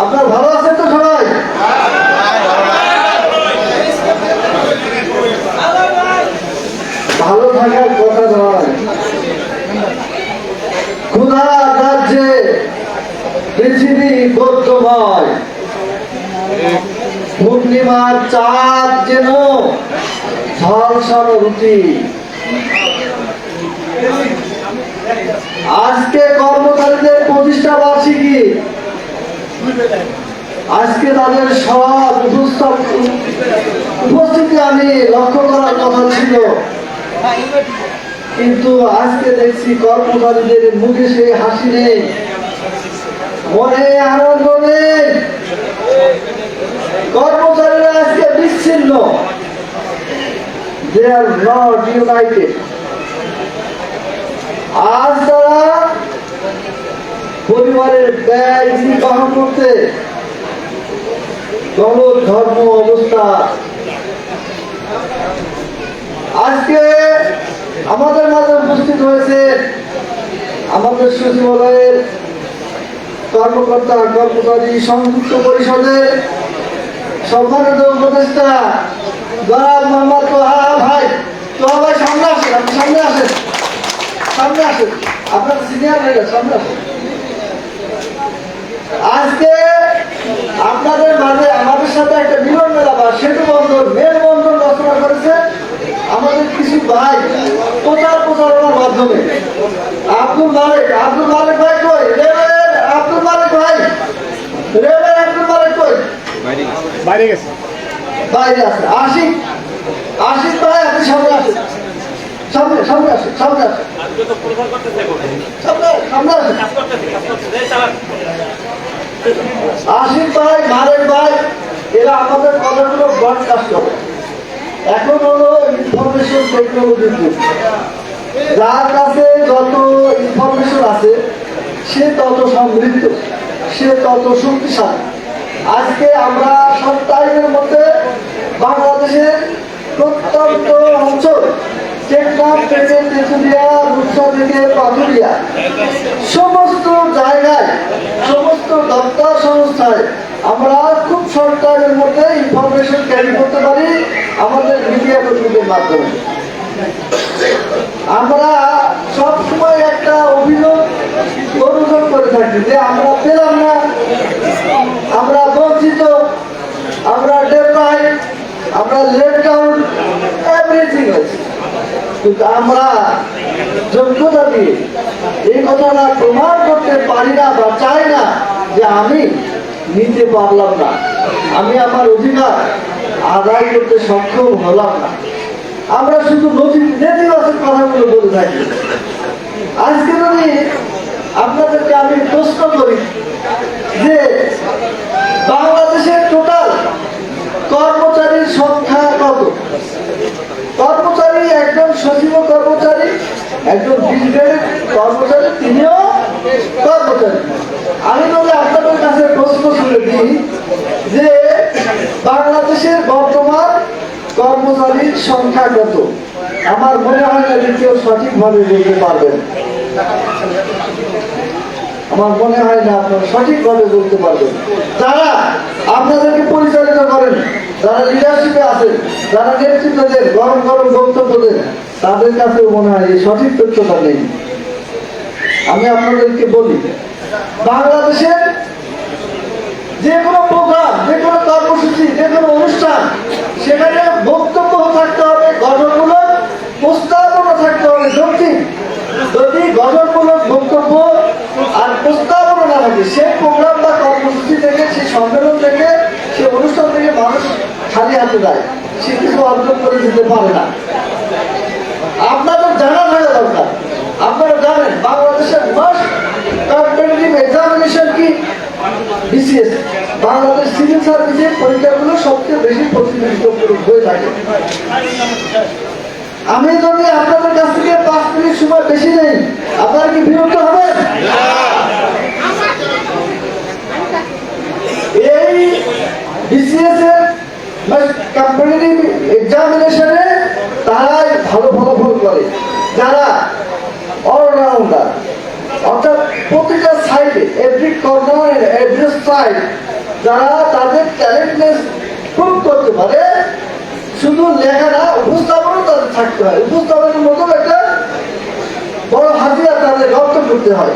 আপনার ভালো আছেন তো সবাই? ভালো থাকার কথা নয়। ক্ষুধা রাজ্যে পৃথিবী বৌদ্ধময়। পূর্ণিমার চাঁদ যেন ঝলসল রুটি। আজকে কর্মচারীদের প্রতিষ্ঠা বার্ষিকী আজকে তাদের সব উপস্থ- উপস্থিতি আমি লক্ষ্য করার কথা ছিল। কিন্তু আজকে দেখছি কর্মচারীদের মুখে সেই হাসি নেই। মনে আনন্দ নেই। কর্মচারীরা আজকে বিচ্ছিন্ন। দে আর নট ইউনাইটেড আজ তারা পরিবারের ব্যয় নির্বাহ করতে দল ধর্ম অবস্থা। আজকে আমাদের মাঝে উপস্থিত হয়েছে আমাদের সচিবালয়ের কর্মকর্তা, কর্মচারী সংযুক্ত পরিষদের সম্মানিত উপদেষ্টা জনাব মোহাম্মদ তোহা ভাই। তোহা ভাই, সামনে আসেন, আপনি সামনে আসেন। সামনে আসেন। আপনার সিনিয়র সামনে আসেন। আজকে আপনাদের মাঝে আমাদের সাথে একটা মিলন মেলা বা সেতু বন্ধন মেল বন্ধন রচনা করেছে আমাদের কিছু ভাই প্রচার প্রচারণার মাধ্যমে। আব্দুল মালিক আব্দুল মালিক ভাই কই? রেবের আব্দুল মালিক ভাই। রেবের আব্দুল মালিক কই? বাইরে গেছে। বাইরে আছে। আশিক আশিক ভাই আপনি সামনে আসেন। সামনে সামনে আসেন সামনে আসেন। এখন। সামনে সামনে আসেন। আশিক ভাই মারেক ভাই, এরা আমাদের কথাগুলো ব্রডকাস্ট করে। এখন হলো ইনফরমেশন টেকনোলজির যুগ যার কাছে যত ইনফরমেশন আছে, সে তত সমৃদ্ধ, সে তত শক্তিশালী। আজকে আমরা সপ্তাহের মধ্যে বাংলাদেশের প্রত্যন্ত অঞ্চল সমস্ত জায়গায়, সমস্ত সংস্থায় আমরা খুব সরকারের মধ্যে ইনফরমেশন করতে পারি আমাদের মিডিয়া মাধ্যমে। আমরা সব সময় একটা অভিযোগ অনুযোগ করে থাকি যে আমরা পেলাম না। আমরা বঞ্চিত আমরা ডেপ্রাই আমরা লেট ডাউন এভরিথিং আছে কিন্তু আমরা যোগ্যতা দিয়ে এই কথাটা প্রমাণ করতে পারি না বা চাই না যে আমি নিতে পারলাম না। আমি আমার অধিকার আদায় করতে সক্ষম হলাম না। আমরা শুধু নথি নেতিবাচক কথাগুলো বলে থাকি। আজকে যদি আপনাদেরকে আমি প্রশ্ন করি যে বাংলাদেশের টোটাল কর্মচারীর সংখ্যা কত কর্মচারী একজন সচিব কর্মচারী একজন বিজনেস কর্মচারী, তিনিও কর্মচারী। আমি তবে আপনাদের কাছে প্রশ্ন তুলে দিই যে বাংলাদেশের বর্তমান কর্মচারীর সংখ্যা কত? আমার মনে হয় না কেউ সঠিকভাবে বলতে পারবেন। আমার মনে হয় না আপনারা সঠিকভাবে বলতে পারবেন। যারা আপনাদেরকে পরিচালিত করেন, যারা লিডারশিপে আছেন, যারা নেতৃত্ব দেন, গরম গরম বক্তব্য দেন, তাদের কাছেও মনে হয় এই সঠিক তথ্যটা নেই। আমি আপনাদেরকে বলি, বাংলাদেশের যে কোনো প্রোগ্রাম, যে কোনো কর্মসূচি, যে কোনো অনুষ্ঠান, সেখানে বক্তব্য থাকতে হবে, গঠনমূলক, প্রস্তাবনা থাকতে হবে যৌক্তিক যদি গঠনমূলক বক্তব্য প্রস্তাবনা না থাকে সেই প্রোগ্রাম বা কর্মসূচি থেকে, সেই সম্মেলন থেকে, সেই অনুষ্ঠান থেকে মানুষ খালি হাতে যায় সে কিছু অর্জন করে দিতে পারে না। আপনাদের জানা থাকা দরকার আপনারা জানেন, বাংলাদেশের মাস্ট কম্পিটিটিভ এক্সামিনেশন কি? বিসিএস বাংলাদেশ সিভিল সার্ভিসের পরীক্ষাগুলো সবচেয়ে বেশি প্রতিনিধিত্ব হয়ে থাকে। আমি যদি আপনাদের কাছ থেকে পাঁচ মিনিট সময় বেশি নেই, আপনারা কি বিরক্ত হবেন? এই বিসিএস এর কম্পিটিটিভ এক্সামিনেশনে তারাই ভালো ফলাফল করে। যারা অলরাউন্ডার অর্থাৎ প্রতিটা সাইডে এভরি কর্নার এভরি সাইড যারা তাদের ট্যালেন্টনেস প্রুভ করতে পারে শুধু লেখা না উপস্থাপনও তাদের থাকতে হয়। উপস্থাপনের মতো একটা বড় হাজিরা তাদের রপ্ত করতে হয়।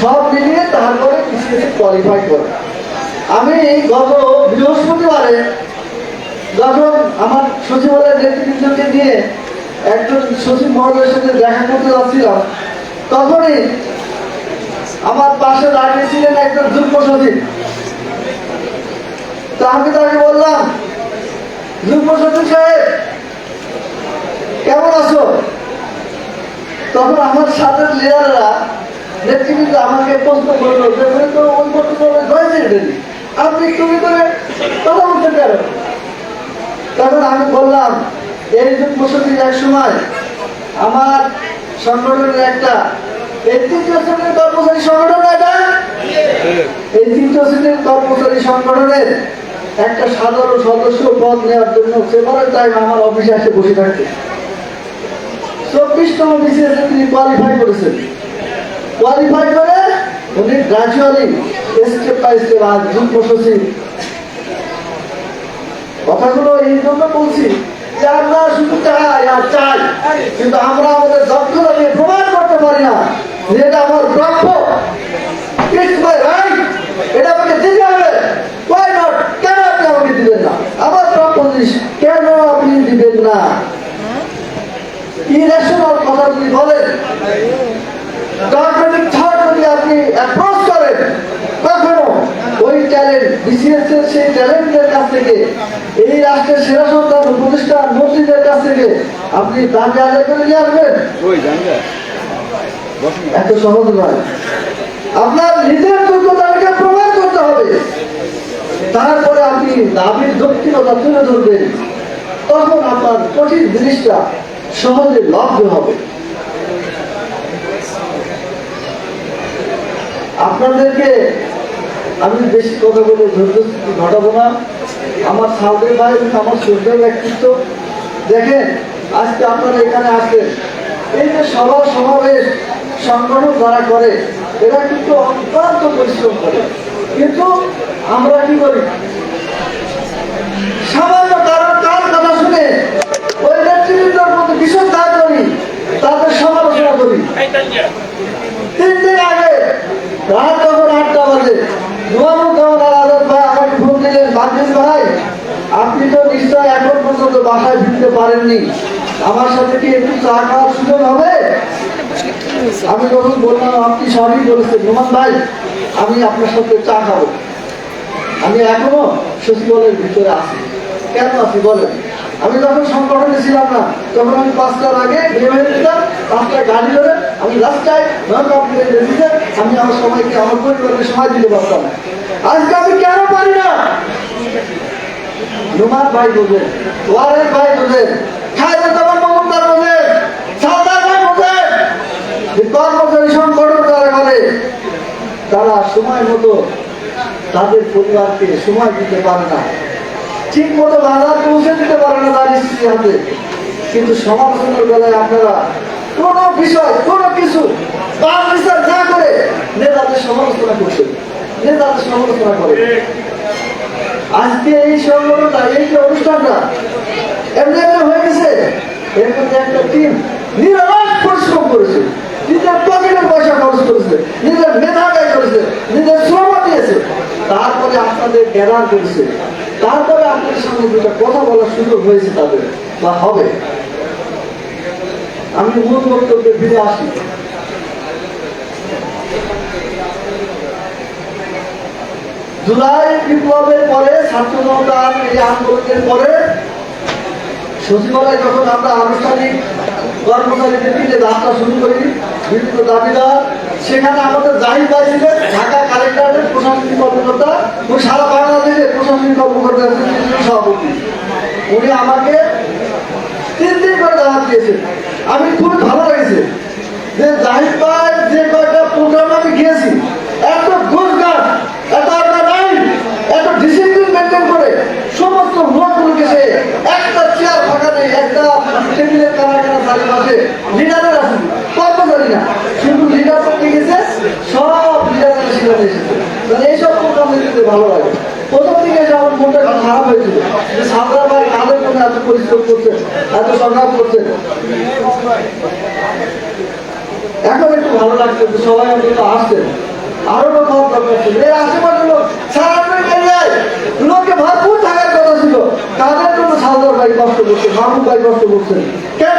সব মিলিয়ে তারপরে বিসিএসসি কোয়ালিফাই করে। আমি গত বৃহস্পতিবারে যখন আমার সচিবালয়ের নেতৃবৃন্দকে নিয়ে একজন সচিব মহোদয়ের সাথে দেখা করতে যাচ্ছিলাম, তখনই আমার পাশে দাঁড়িয়েছিলেন একজন যুগ্ম সচিব। তা আমি তাকে বললাম, যুগ্ম সচিব সাহেব কেমন আছো তখন আমার সাথে লিডাররা আমাকে প্রশ্ন করল যে "ওই তো ওই আপনি তুমি করে কথা বলতে পারো তখন আমি বললাম, এই সচিব এক সময় আমার সংগঠনের একটা কর্মচারী সংগঠন এটা এই কর্মচারী সংগঠনের একটা সাধারণ সদস্য পদ নেওয়ার জন্য সেপারেট টাইম আমার অফিসে এসে বসে থাকতে চব্বিশতম বিসিএসে তিনি কোয়ালিফাই করেছেন। কোয়ালিফাই করে উনি গ্রাজুয়ালি স্টেপ বাই স্টেপ আজ যুগ্ম সচিব। কথাগুলো এই জন্য বলছি আমরা শুধু চাই আর চাই, কিন্তু আমরা আমাদের দক্ষতা দিয়ে প্রমাণ করতে পারি না যে এটা আমার প্রাপ্য. এটা আমাকে দিতে হবে? কেন আপনি আমাকে দিবেন না? আমার প্রাপ্য জিনিস কেন আপনি দিবেন না? ইরেশনাল কথা যদি বলেন ডগমেটিক থট যদি আপনি অ্যাপ্রোচ করেন কখনো ওই ট্যালেন্ট বিসিএস এর সেই ট্যালেন্টের কাছ থেকে এই রাষ্ট্রের সেরা সন্তান প্রতিষ্ঠান মন্ত্রীদের কাছ থেকে আপনি দাবি আদায় করে নিয়ে আসবেন? এত সহজ নয়। আপনার নিজের যোগ্যতাকে প্রমাণ করতে হবে। তারপরে আপনি দাবির যৌক্তিকতা তুলে ধরবেন। তখন আপনার কঠিন জিনিসটা সহজে লভ্য হবে। আপনাদেরকে আমি বেশি কথা বলে ধৈর্য ঘটাবো না। আমার সাউদের ভাই, আমার শ্রদ্ধেয় ব্যক্তিত্ব। দেখেন, আজকে আপনারা এখানে আসেন এই যে সভা সমাবেশ সংগঠন যারা করে, এরা কিন্তু অত্যন্ত পরিশ্রম করে। কিন্তু আমরা কি করি? সামান্য কারণ কার কথা শুনে নেতৃবৃন্দর মধ্যে ভীষণ দায় করি, তাদের সমালোচনা করি। তিন দিন আগে রাত যখন আটটা বাজে নুয়ানুজ্জামান আল আজাদ ভাই আমাকে ফোন ভাই, আপনি তো নিশ্চয় এখন পর্যন্ত বাসায় ফিরতে পারেননি। আমার সাথে কি একটু চা খাওয়ার সুযোগ হবে? আমি তখন বললাম, আপনি সবই বলেছেন। ভাই, আমি আপনার সাথে চা খাব। আমি এখনও ভিতরে আছি। কেন আছি বলেন? আমি যখন সংগঠনে ছিলাম না, তখন আমি পাঁচটার আগে পাঁচটা গাড়ি ধরে আমি আমি আমার সময়কে, আমার পরিবারকে সময় দিতে পারতাম। আজকে আমি কেন পারি না? নুমান ভাই বোঝেন ওয়ারেন ভাই বোঝেন খায়রুল জামান মমতার বোঝেন সালদার ভাই বোঝেন কর্মচারী সংগঠন করে, তারা সময় মতো তাদের পরিবারকে সময় দিতে পারে না। ঠিক মতো বাজার পৌঁছে দিতে পারে না তার স্ত্রী হাতে। কিন্তু সমালোচনার বেলায় আপনারা কোনো বিষয়, কোনো কিছু বিচার না করে নেতাদের সমালোচনা করছেন। নেতাদের সমালোচনা করে আজকে এই সংগঠনটা, এই যে অনুষ্ঠানটা, এমনি এমনি হয়ে গেছে। এর মধ্যে একটা টিম নিরলস পরিশ্রম করেছে। নিজের পকেটের পয়সা খরচ করেছে, নিজের মেধা ব্যয় করেছে, নিজের শ্রম দিয়েছে। তারপরে আপনাদের গ্যাদার করেছে। তারপরে আপনাদের সঙ্গে দুটা কথা বলার সুযোগ হয়েছে তাদের, বা হবে। আমি মূল বক্তব্যে ফিরে আসি। জুলাই বিপ্লবের পরে, ছাত্র জনতার এই আন্দোলনের পরে, সচিবালয় যখন আমরা আনুষ্ঠানিক কর্মচারীদের নিয়ে যাত্রা শুরু করি, বিভিন্ন দাবিদার, সেখানে আমাদের জাহিদ ভাই ছিলেন, ঢাকা কালেক্টরের প্রশাসনিক কর্মকর্তা ও বাংলাদেশের প্রশাসনিক কর্মকর্তা ছিলেন সভাপতি উনি আমাকে তিন দিন করে দাওয়াত দিয়েছেন। আমি খুব ভালো লেগেছে। যে জাহিদ ভাই যে কয়টা প্রোগ্রাম আমি গিয়েছি। এত গোছগাছ এত অর্গানাইজ এত ডিসিপ্লিন মেনটেন করে সমস্ত লোকগুলোকে সে একটা চেয়ার ফাঁকা নেই একটা টেবিলের কানা কানা চারিপাশে লিডারের আছে কর্মচারী না। শুধু লিডার করতে গেছে সব লিডারের সেখানে এসেছে। এইসব প্রোগ্রাম ভালো লাগে। প্রথম মনটা খারাপ সাবরা ভাই এত পরিশ্রম করছেন? এত এখন একটু ভালো লাগছে সবাই লোক সারাদিন লোকে ভরপুর থাকার কথা ছিল। তাদের জন্য সালদার ভাই কষ্ট করছে মাহমুদ ভাই কষ্ট করছেন। কেন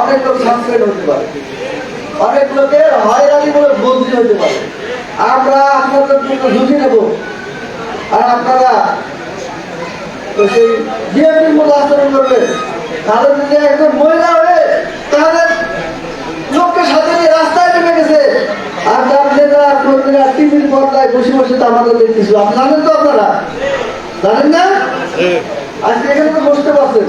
অনেক লোক সাসপেন্ড হতে পারে। অনেক লোকের হয়রানি বলে বদলি হতে পারে। আমরা আপনাদের জন্য ঝুঁকি নেব। আর আপনারা তো সেই বিএনপির মতো আচরণ করবেন। তাহলে যদি একজন মহিলা হয়ে তাহলে লোককে সাথে নিয়ে রাস্তায় নেমে গেছে আর তার নেতা কর্মীরা টিভির পর্দায় বসে বসে তা আমাদের দেখতেছিল। জানেন তো আপনারা? জানেন না? আজকে এখানে তো বসতে পারছেন।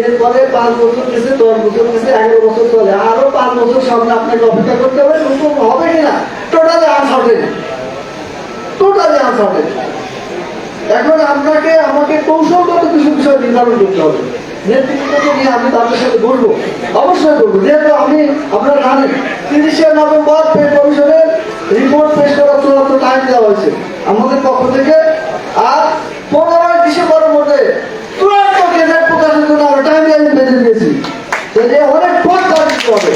এরপরে পাঁচ বছর গেছে, দশ বছর গেছে, এগারো বছর চলে। আরও পাঁচ বছর সামনে আপনাকে অপেক্ষা করতে হবে নতুন হবে কিনা? টোটালি আনসার্টেন টোটালি আনসার্টেন এখন আপনাকে, আমাকে কৌশলগত কিছু বিষয় নির্ধারণ করতে হবে। নেতৃত্বকে নিয়ে আমি তাদের সাথে বলব। অবশ্যই বলব, যেহেতু আমি, আপনারা জানেন, তিরিশে নভেম্বর পে রিপোর্ট পেশ করার চূড়ান্ত টাইম দেওয়া হয়েছে। আমাদের পক্ষ থেকে, আর পনেরোই ডিসেম্বরের মধ্যে জন্য আমরা টাইম লাইন বেঁধে দিয়েছি। তো যে অনেক পথ করতে হবে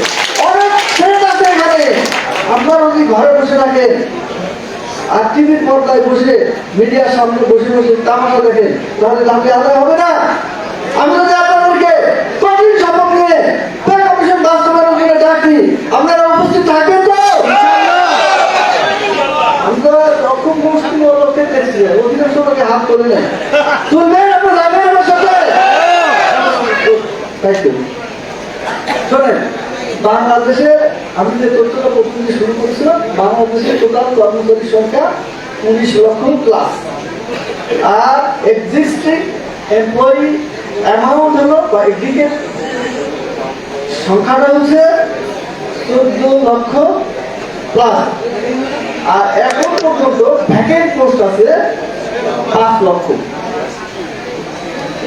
অনেক ছেলে আছে এখানে। আপনারা যদি ঘরে বসে থাকেন আর টিভির পর্দায় বসে মিডিয়ার সামনে বসে বসে তামাশা দেখেন তাহলে দাবি আদায় হবে না। আমি যদি আপনাদেরকে কঠিন শপথ নিয়ে কমিশন ডাকি আপনারা উপস্থিত থাকবেন তো? আমি তো রকম মুসলিম লোককে দেখছি অধিকাংশ লোকে হাত তুলে নেন তুলবেন? You. শোনেন, বাংলাদেশে আমি যে তথ্যটা প্রতিনিধি শুরু করেছিলাম, বাংলাদেশের টোটাল কর্মচারী সংখ্যা উনিশ লক্ষ প্লাস আর এক্সিস্টিং এমপ্লয়ি অ্যামাউন্ট হলো বা এদিকে সংখ্যাটা হচ্ছে চোদ্দ লক্ষ প্লাস আর এখন পর্যন্ত ভ্যাকেন্ট পোস্ট আছে পাঁচ লক্ষ।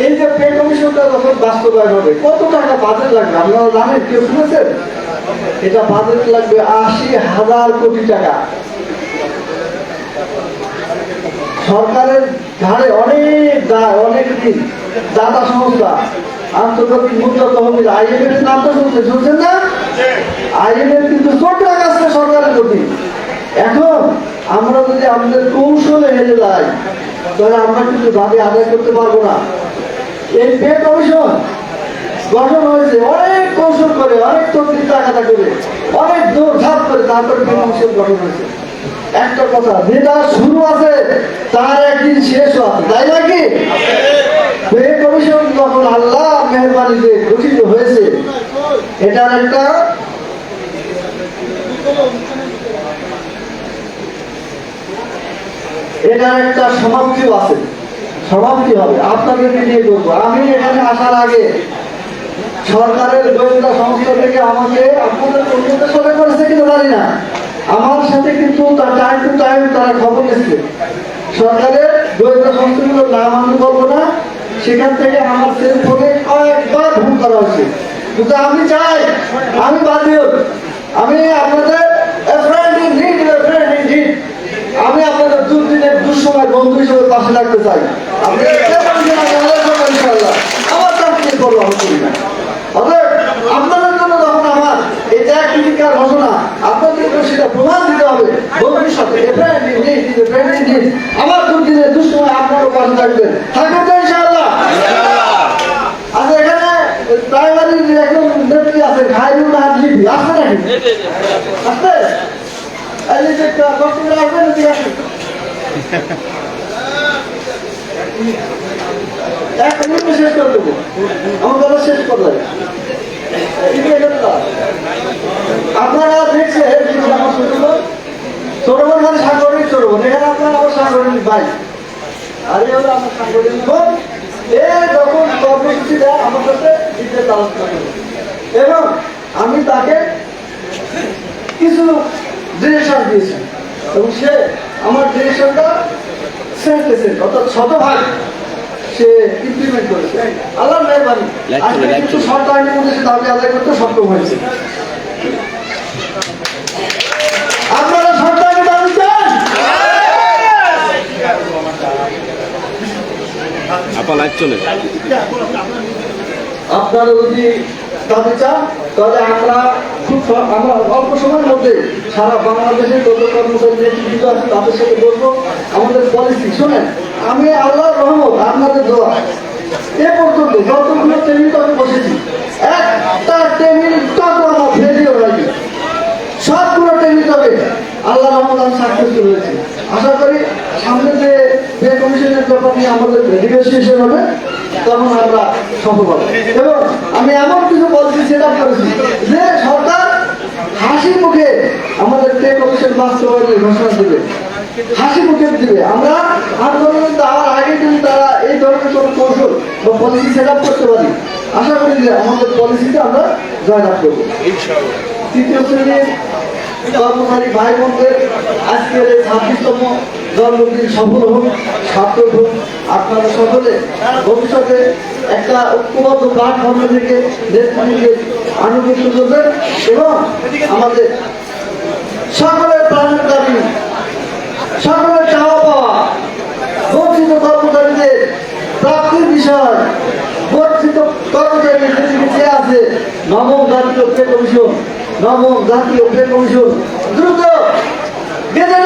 এই যে পে কমিশনটা যখন বাস্তবায়ন হবে, কত টাকা বাজেট লাগবে? আপনারা জানেন, কেউ শুনেছেন? এটা বাজেট লাগবে আশি হাজার কোটি টাকা। সরকারের ঘাড়ে অনেক দায়, অনেক দিন দাতা সংস্থা, আন্তর্জাতিক মুদ্রা তহবিল, আইএমএফ এর নামটা শুনছেন শুনছেন না? আইএমএফ কিন্তু চোট লাগাচ্ছে সরকারের প্রতি। এখন আমরা যদি আমাদের কৌশলে হেরে যাই, তাহলে আমরা কিন্তু দাবি আদায় করতে পারব না। এই কমিশন, গঠন হয়েছে, অনেক কৌশল করে, অনেক তন্ত্রিক টাকাটা করে, অনেক দৌড় ধাপ করে তারপরে কমিশন গঠন হয়েছে। একটা কথা যেটা শুরু আছে, তার একদিন শেষও আছে তাই নাকি? কমিশন যখন আল্লাহ মেহরবানিতে গঠিত হয়েছে, এটার একটা এটার একটা সমাপ্তিও আছে। সমাপ্তি হবে আপনাদেরকে নিয়ে বলব। আমি এখানে আসার আগে সরকারের গোয়েন্দা সংস্থা থেকে আমাকে আপনাদের সাথে করেছে কিন্তু জানি না। আমার সাথে কিন্তু টাইম টু টাইম তারা খবর এসছে সরকারের গোয়েন্দা সংস্থাগুলোর নাম আমি বলব না। সেখান থেকে আমার সেল ফোনে কয়েকবার ফোন করা হয়েছে। কিন্তু আমি চাই, আমি বাদিও আমি আপনাদের। আমি আপনাদের দুর্দিনের দুঃসময় বন্ধু হিসেবে পাশে রাখতে চাই আপনি কেমন যেন আমাদের জন্য ইনশাআল্লাহ আমার তার কি করব আমি করি না অতএব আপনাদের জন্য যখন আমার এই প্রতিকার ঘোষণা। আপনাদেরকে সেটা প্রমাণ দিতে হবে। need। আমার দুর্দিনের দুঃসময় আপনারও পাশে থাকবেন থাকবেন তো ইনশাআল্লাহ। আচ্ছা এখানে প্রাইমারির একজন নেত্রী আছে খাইরুল লিপি আছে নাকি? যে। আসবেন এক মিনিটে শেষ করে দেবো। আমার কথা শেষ করে দেবে। আপনারা দেখছেন কিন্তু আমার ছোট বোন ছোট বোন মানে সাংগঠনিক ছোট এখানে আপনার আমার সাংগঠনিক ভাই। আর এই হলো আমার সাংগঠনিক এ যখন কর্মসূচি দেয়, আমার কাছে দিতে আলোচনা এবং আমি তাকে কিছু ডিরেকশন দিয়েছি। এবং সে আমার ডিরেকশনটা সেন্টেছে অর্থাৎ শতভাগ সে ইমপ্লিমেন্ট করেছে। আজকে কিছু to. শর্ট মধ্যে সে দাবি আদায় করতে সক্ষম হয়েছে। আপনারা শর্ট দাবি চান? আপা লাইভ চলে। আপনারা যদি দাবি চান তাহলে আমরা খুব আমরা অল্প সময়ের মধ্যে সারা বাংলাদেশের যত কর্মচারী নেতৃত্ব আছে তাদের সাথে বলব আমাদের পলিসি শোনেন আমি আল্লাহর রহমত আপনাদের দোয়া। এ পর্যন্ত যতগুলো টেবিল টকে বসেছি, একটা টেবিল টক আমার ফেলিও হয়নি সবগুলো টেবিল টকে আল্লাহ রহমত আমি সাকসেসফুল হয়েছি। আশা করি সামনে যে যে কমিশনের ব্যাপার নিয়ে আমাদের নেগোসিয়েশন হবে, তখন আমরা সফল হব। এবং আমি এমন কিছু পলিসি সেট আপ করেছি যে সরকার হাসি মুখে আমাদের পে কমিশন বাস্তবায়নের ঘোষণা দেবে। হাসি মুখে দিবে। আমরা আন্দোলন দেওয়ার আগে যদি তারা এই ধরনের কোনো কৌশল বা পলিসি সেট আপ করতে পারি। আশা করি যে আমাদের পলিসিতে আমরা জয়েন আপ করব তৃতীয় শ্রেণির কর্মচারী ভাই বোনদের আজকের এই ছাব্বিশতম জন্মদিন সফল হোক সার্থক হোক। আপনারা সকলে ভবিষ্যতে একটা ঐক্যবদ্ধ প্ল্যাটফর্মে থেকে নেতৃত্বকে আনুগত্য করবেন এবং আমাদের সকলের প্রাণের দাবি সকলের চাওয়া পাওয়া বঞ্চিত কর্মচারীদের প্রাপ্তির বিষয়, বঞ্চিত কর্মচারীদের চেয়ে আছে নবম জাতীয় পে কমিশন, নবম জাতীয় পে কমিশন। দ্রুত গেজেট